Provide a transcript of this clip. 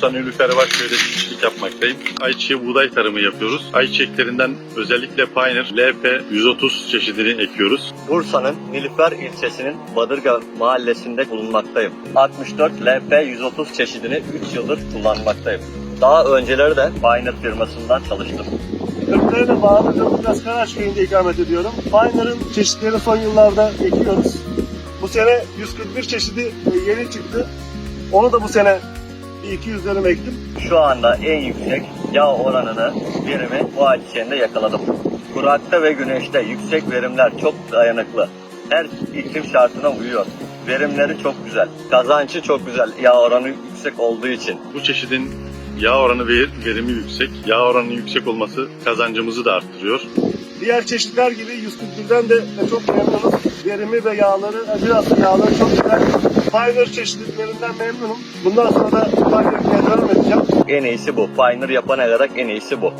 Bursa Nülüfer Başköy'de çiftçilik yapmaktayım. Ayçiçeği buğday tarımı yapıyoruz. Ayçiçeklerinden özellikle Pioneer LP 130 çeşidini ekiyoruz. Bursa'nın Nilüfer ilçesinin Badırga mahallesinde bulunmaktayım. 64 LP 130 çeşidini 3 yıldır kullanmaktayım. Daha önceleri de Pioneer firmasından çalıştım. Kırklareli'ne bağlı Kırmızı Karaç köyünde ikamet ediyorum. Pioneer'ın çeşitlerini son yıllarda ekiyoruz. Bu sene 141 çeşidi yeni çıktı. Onu da bu sene bir 200 dönüm ektim. Şu anda en yüksek yağ oranını, verimi bu ayçiçeğinde yakaladım. Kurakta ve güneşte yüksek verimler çok dayanıklı. Her iklim şartına uyuyor. Verimleri çok güzel. Kazancı çok güzel yağ oranı yüksek olduğu için. Bu çeşidin yağ oranı ve verimi yüksek. Yağ oranının yüksek olması kazancımızı da arttırıyor. Diğer çeşitler gibi 141'den de çok memnunuz. Verimi ve yağları, biraz yağları çok güzel. Pioneer çeşitlerinden memnunum. Bundan sonra da Pioneer'e devam edeceğim. En iyisi bu. Pioneer yapana kadar en iyisi bu.